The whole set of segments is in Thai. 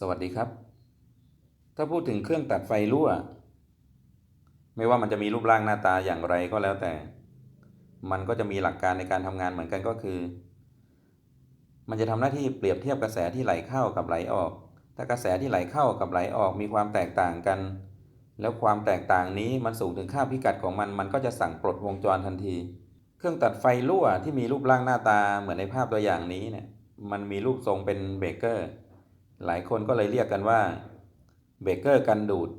สวัสดีครับ ถ้าพูดถึงเครื่องตัดไฟรั่ว ไม่ว่ามันจะมีรูปร่างหน้าตาอย่างไรก็แล้วแต่ มันก็จะมีหลักการในการทำงานเหมือนกันก็คือ มันจะทำหน้าที่เปรียบเทียบกระแสที่ไหลเข้ากับไหลออก ถ้ากระแสที่ไหลเข้ากับไหลออกมีความแตกต่างกัน แล้วความแตกต่างนี้มันสูงถึงค่าพิกัดของมัน มันก็จะสั่งปลดวงจรทันที เครื่องตัดไฟรั่วที่มีรูปร่างหน้าตาเหมือนในภาพตัวอย่างนี้เนี่ย มันมีรูปทรงเป็นเบเกอร์ หลายคนก็เลยเรียกกันว่าเบเกอร์กันดูด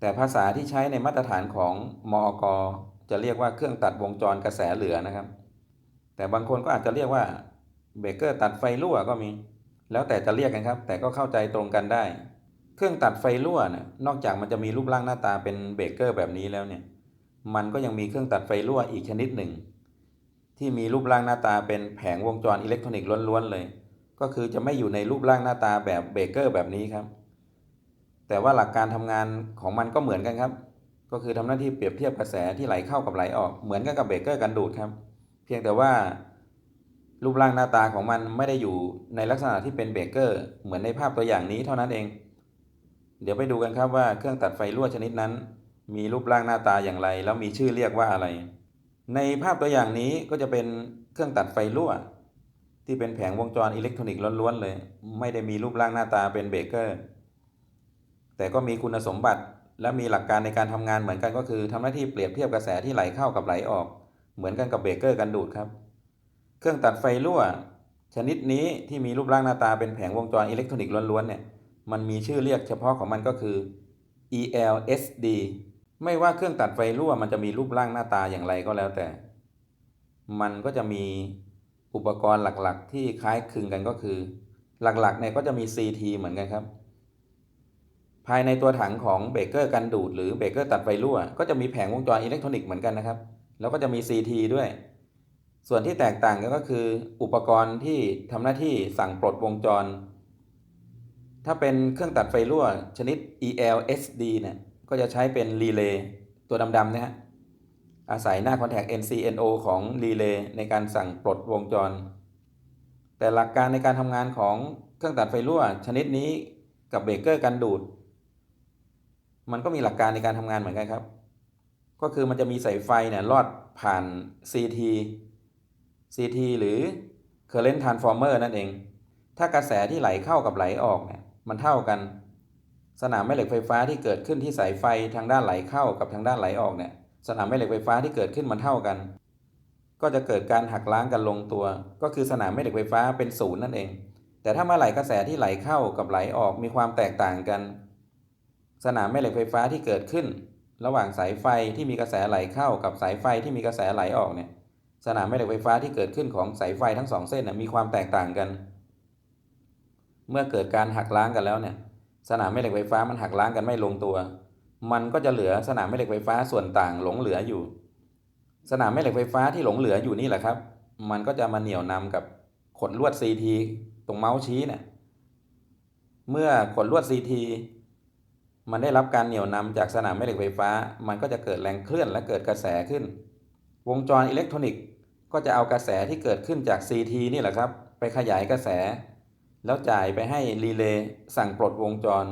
แต่ภาษาที่ใช้ในมาตรฐานของมอกจะเรียกว่าเครื่องตัดวงจรกระแสเหลือนะครับ แต่บางคนก็อาจจะเรียกว่าเบเกอร์ตัดไฟรั่วก็มี แล้วแต่จะเรียกกันครับ แต่ก็เข้าใจตรงกันได้ เครื่องตัดไฟรั่วนี่ยนอกจากมันจะมีรูปร่างหน้าตาเป็นเบเกอร์แบบนี้แล้วเนี่ย มันก็ยังมีเครื่องตัดไฟรั่วอีกชนิดหนึ่ง ที่มีรูปร่างหน้าตาเป็นแผงวงจรอิเล็กทรอนิกส์ล้วนๆเลย ก็คือจะไม่อยู่ในรูปร่างหน้าตาแบบเบเกอร์แบบนี้ครับ แต่ว่าหลักการทำงานของมันก็เหมือนกันครับ ก็คือทำหน้าที่เปรียบเทียบกระแสที่ไหลเข้ากับไหลออกเหมือนกันกับเบเกอร์กันดูดครับ เพียงแต่ว่ารูปร่างหน้าตาของมันไม่ได้อยู่ในลักษณะที่เป็นเบเกอร์เหมือนในภาพตัวอย่างนี้เท่านั้นเอง เดี๋ยวไปดูกันครับว่าเครื่องตัดไฟรั่วชนิดนั้น มีรูปร่างหน้าตาอย่างไร แล้วมีชื่อเรียกว่าอะไร ในภาพตัวอย่างนี้ก็จะเป็นเครื่องตัดไฟรั่ว ที่เป็นแผงวงจรอิเล็กทรอนิกส์ล้วนๆเลย ไม่ได้มีรูปร่างหน้าตาเป็นเบรกเกอร์ แต่ก็มีคุณสมบัติและมีหลักการในการทำงานเหมือนกันก็คือทำหน้าที่เปรียบเทียบกระแสที่ไหลเข้ากับไหลออก เหมือนกันกับเบรกเกอร์กันดูดครับ เครื่องตัดไฟรั่ว ชนิดนี้ที่มีรูปร่างหน้าตาเป็นแผงวงจรอิเล็กทรอนิกส์ล้วนๆเนี่ยมันมีชื่อเรียกเฉพาะของมันก็คือ ELSD ไม่ว่าเครื่องตัดไฟรั่วมันจะมีรูปร่างหน้าตาอย่างไรก็แล้วแต่ มันก็จะมี อุปกรณ์หลักๆ ที่คล้ายคลึงกันก็คือ หลักๆเนี่ยก็จะมี CT เหมือนกันครับ ภายในตัวถังของเบรกเกอร์กันดูด หรือเบรกเกอร์ตัดไฟรั่ว ก็จะมีแผงวงจรอิเล็กทรอนิกส์เหมือนกันนะครับ แล้วก็จะมี CT ด้วย ส่วนที่แตกต่างกันก็คือ อุปกรณ์ที่ทำหน้าที่สั่งปลดวงจร ถ้าเป็นเครื่องตัดไฟรั่วชนิด ELSD เนี่ยก็จะใช้เป็นรีเลย์ตัวดำๆนะฮะ อาศัยหน้าคอนแทค NCNO ของรีเลย์ในการสั่งปลดวงจร แต่หลักการในการทำงานของเครื่องตัดไฟรั่วชนิดนี้กับเบรกเกอร์กันดูด มันก็มีหลักการในการทำงานเหมือนกันครับ ก็คือมันจะมีสายไฟเนี่ยลอดผ่าน CT CT หรือ Current Transformer นั่นเอง ถ้ากระแสที่ไหลเข้ากับไหลออกเนี่ยมันเท่ากัน สนามแม่เหล็กไฟฟ้าที่เกิดขึ้นที่สายไฟทางด้านไหลเข้ากับทางด้านไหลออกเนี่ย สนามแม่เหล็กไฟฟ้าที่เกิดขึ้นมันเท่ากัน ก็จะเกิดการหักล้างกันลงตัว ก็คือสนามแม่เหล็กไฟฟ้าเป็นศูนย์นั่นเอง แต่ถ้าเมื่อไหร่กระแสที่ไหลเข้ากับไหลออกมีความแตกต่างกัน สนามแม่เหล็กไฟฟ้าที่เกิดขึ้น ระหว่างสายไฟที่มีกระแสไหลเข้ากับสายไฟที่มีกระแสไหลออกเนี่ยสนามแม่เหล็กไฟฟ้าที่เกิดขึ้นของสายไฟทั้งสองเส้นมีความแตกต่างกัน เมื่อเกิดการหักล้างกันแล้วเนี่ย สนามแม่เหล็กไฟฟ้ามันหักล้างกันไม่ลงตัว มันก็จะเหลือสนามแม่เหล็กไฟฟ้าส่วนต่างหลงเหลืออยู่ สนามแม่เหล็กไฟฟ้าที่หลงเหลืออยู่นี่แหละครับ มันก็จะมาเหนี่ยวนำกับขดลวด CT ตรงเมาส์ชี้เนี่ยเมื่อขดลวด CT มันได้รับการเหนี่ยวนำจากสนามแม่เหล็กไฟฟ้า มันก็จะเกิดแรงเคลื่อนและเกิดกระแสขึ้น วงจรอิเล็กทรอนิกส์ก็จะเอากระแสที่เกิดขึ้นจาก CT นี่แหละครับ ไปขยายกระแส แล้วจ่ายไปให้รีเลย์สั่งปลดวงจร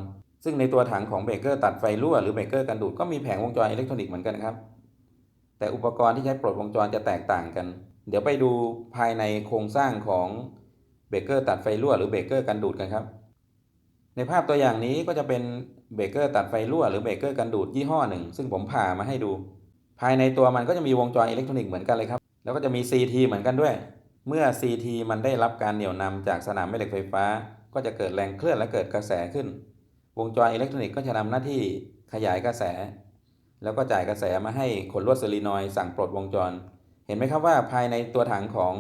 ซึ่งในตัวถังของเบรกเกอร์ตัดไฟรั่วหรือเบรกเกอร์กันดูดก็มีแผงวงจรอิเล็กทรอนิกส์เหมือนกันครับ แต่อุปกรณ์ที่ใช้ปลดวงจรจะแตกต่างกัน เดี๋ยวไปดูภายในโครงสร้างของเบรกเกอร์ตัดไฟรั่วหรือเบรกเกอร์กันดูดกันครับ ในภาพตัวอย่างนี้ก็จะเป็นเบรกเกอร์ตัดไฟรั่วหรือเบรกเกอร์กันดูดยี่ห้อหนึ่ง ซึ่งผมผ่ามาให้ดู ภายในตัวมันก็จะมีวงจรอิเล็กทรอนิกส์เหมือนกันเลยครับ แล้วก็จะมี CT เหมือนกันด้วย เมื่อ CT มันได้รับการเหนี่ยวนำจากสนามแม่เหล็กไฟฟ้า ก็จะเกิดแรงเคลื่อนและเกิดกระแสขึ้น วงจรอิเล็กทรอนิกส์ก็จะทำหน้าที่ขยายกระแส แล้วก็จ่ายกระแสมาให้ขนลวดโซลีนอยสั่งปลดวงจร เห็นไหมครับว่าภายในตัวถังของ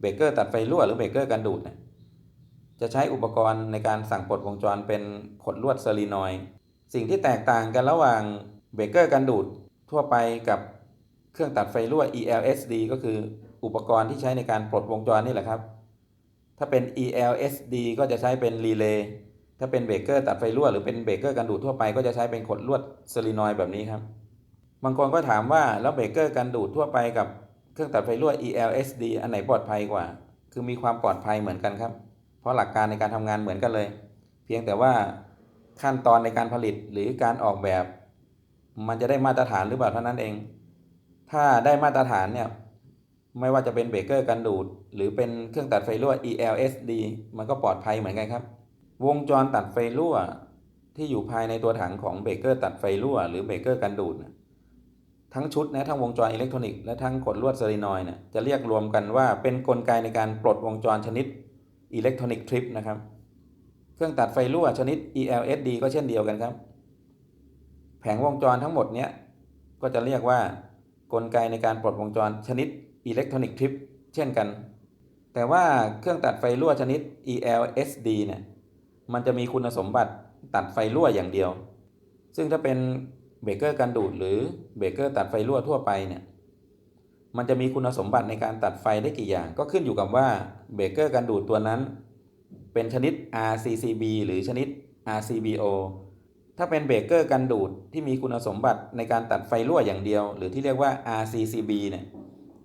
เบรกเกอร์ตัดไฟรั่วหรือเบรกเกอร์กันดูดเนี่ยจะใช้อุปกรณ์ในการสั่งปลดวงจรเป็นขดลวดโซลีนอยสิ่งที่แตกต่างกันระหว่างเบรกเกอร์กันดูดทั่วไปกับเครื่องตัดไฟรั่ว ELSD ก็คืออุปกรณ์ที่ใช้ในการปลดวงจรนี่แหละครับ ถ้าเป็น ELSD ก็จะใช้เป็นรีเลย์ ถ้าเป็นเบรกเกอร์ตัดไฟรั่วหรือเป็นเบรกเกอร์กันดูดทั่วไปก็จะใช้เป็นขดลวดโซลีนอยด์แบบนี้ครับบางคนก็ถามว่าแล้วเบรกเกอร์กันดูดทั่วไปกับเครื่องตัดไฟรั่ว ELSD อันไหนปลอดภัยกว่า คือมีความปลอดภัยเหมือนกันครับ เพราะหลักการในการทำงานเหมือนกันเลย เพียงแต่ว่าขั้นตอนในการผลิตหรือการออกแบบ มันจะได้มาตรฐานหรือเปล่าเท่านั้นเอง ถ้าได้มาตรฐานเนี่ยไม่ว่าจะเป็นเบรกเกอร์กันดูด หรือเป็นเครื่องตัดไฟรั่ว ELSD มันก็ปลอดภัยเหมือนกันครับ วงจรตัดไฟรั่วที่อยู่ภายในตัวถังของเบรกเกอร์ตัดไฟรั่วหรือเบรกเกอร์กันดูดนะทั้งชุดนะทั้งวงจรอิเล็กทรอนิกส์และทั้งกดลวดเซรีนอยด์เนี่ยจะเรียกรวมกันว่าเป็นนกลไกในการปลดวงจรชนิดอิเล็กทรอนิกส์ทริปนะครับ เครื่องตัดไฟรั่วชนิด ELSD ก็เช่นเดียวกันครับ แผงวงจรทั้งหมดเนี้ยก็จะเรียกว่ากลไกในการปลดวงจรชนิดอิเล็กทรอนิกส์ทริปเช่นกัน แต่ว่าเครื่องตัดไฟรั่วชนิด ELSD เนี่ย มันจะมีคุณสมบัติตัดไฟรั่วอย่างเดียว ซึ่งถ้าเป็นเบรกเกอร์กันดูดหรือเบรกเกอร์ตัดไฟรั่วทั่วไปเนี่ย มันจะมีคุณสมบัติในการตัดไฟได้กี่อย่าง ก็ขึ้นอยู่กับว่าเบรกเกอร์กันดูดตัวนั้น เป็นชนิด RCCB หรือชนิด RCBO ถ้าเป็นเบรกเกอร์กันดูดที่มีคุณสมบัติในการตัดไฟรั่วอย่างเดียว หรือที่เรียกว่า RCCB เนี่ย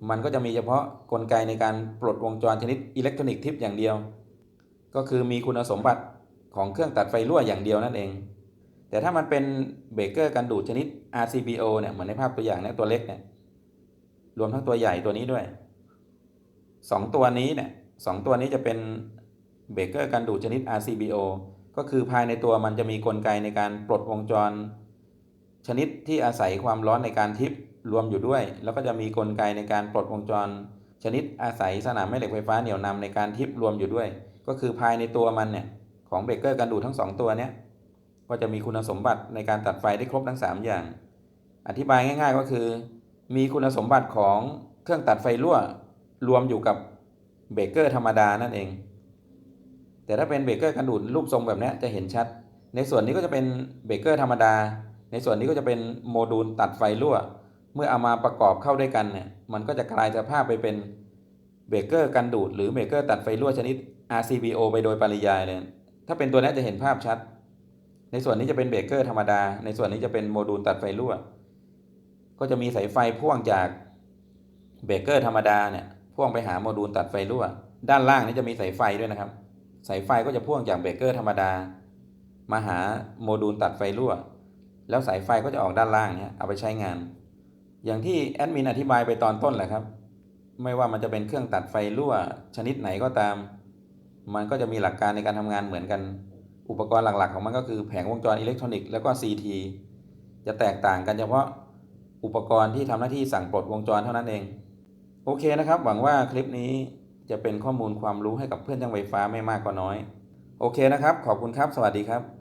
มันก็จะมีเฉพาะกลไกในการปลดวงจรชนิดอิเล็กทรอนิกส์ทิปอย่างเดียว ก็คือมีคุณสมบัติ ของเครื่องตัดไฟรั่วอย่างเดียวนั่นเอง แต่ถ้ามันเป็นเบรกเกอร์กันดูดชนิด RCBO เนี่ยเหมือนในภาพตัวอย่างเนี่ยตัวเล็กเนี่ยรวมทั้งตัวใหญ่ตัวนี้ด้วยสองตัวนี้เนี่ยสองตัวนี้จะเป็นเบรกเกอร์กันดูดชนิด RCBO ก็คือภายในตัวมันจะมีกลไกในการปลดวงจร ชนิดที่อาศัยความร้อนในการทิปรวมอยู่ด้วย แล้วก็จะมีกลไกในการปลดวงจร ชนิดอาศัยสนามแม่เหล็กไฟฟ้าเหนี่ยวนำในการทิปรวมอยู่ด้วย ก็คือภายในตัวมันเนี่ย ของเบรกเกอร์กันดูดทั้งสองตัวเนี้ยก็จะมีคุณสมบัติในการตัดไฟได้ครบทั้ง 3 อย่าง อธิบายง่าย ๆ ก็คือ มีคุณสมบัติของเครื่องตัดไฟรั่วรวมอยู่กับเบรกเกอร์ธรรมดานั่นเอง แต่ถ้าเป็นเบรกเกอร์กันดูดรูปทรงแบบนี้จะเห็นชัด ในส่วนนี้ก็จะเป็นเบรกเกอร์ธรรมดา ในส่วนนี้ก็จะเป็นโมดูลตัดไฟรั่ว เมื่อเอามาประกอบเข้าด้วยกันเนี่ยมันก็จะกลายสภาพไปเป็นเบรกเกอร์กันดูดหรือเบรกเกอร์ตัดไฟรั่วชนิด RCBO ไปโดยปริยายเลย ถ้าเป็นตัวนี้จะเห็นภาพชัด ในส่วนนี้จะเป็นเบรกเกอร์ธรรมดา ในส่วนนี้จะเป็นโมดูลตัดไฟรั่ว ก็จะมีสายไฟพ่วงจากเบรกเกอร์ธรรมดาเนี่ยพ่วงไปหาโมดูลตัดไฟรั่ว ด้านล่างนี้จะมีสายไฟด้วยนะครับ สายไฟก็จะพ่วงจากเบรกเกอร์ธรรมดา มาหาโมดูลตัดไฟรั่ว แล้วสายไฟก็จะออกด้านล่างเนี่ยเอาไปใช้งาน อย่างที่แอดมินอธิบายไปตอนต้นแหละครับ ไม่ว่ามันจะเป็นเครื่องตัดไฟรั่วชนิดไหนก็ตาม มันก็จะมีหลักการในการทำงานเหมือนกัน อุปกรณ์หลักๆ ของมันก็คือแผงวงจรอิเล็กทรอนิกส์แล้วก็ CT จะแตกต่างกันเฉพาะอุปกรณ์ที่ทำหน้าที่สั่งปลดวงจรเท่านั้นเอง โอเคนะครับ หวังว่าคลิปนี้จะเป็นข้อมูลความรู้ให้กับเพื่อนช่างไฟฟ้าไม่มากก็น้อย โอเคนะครับ ขอบคุณครับ สวัสดีครับ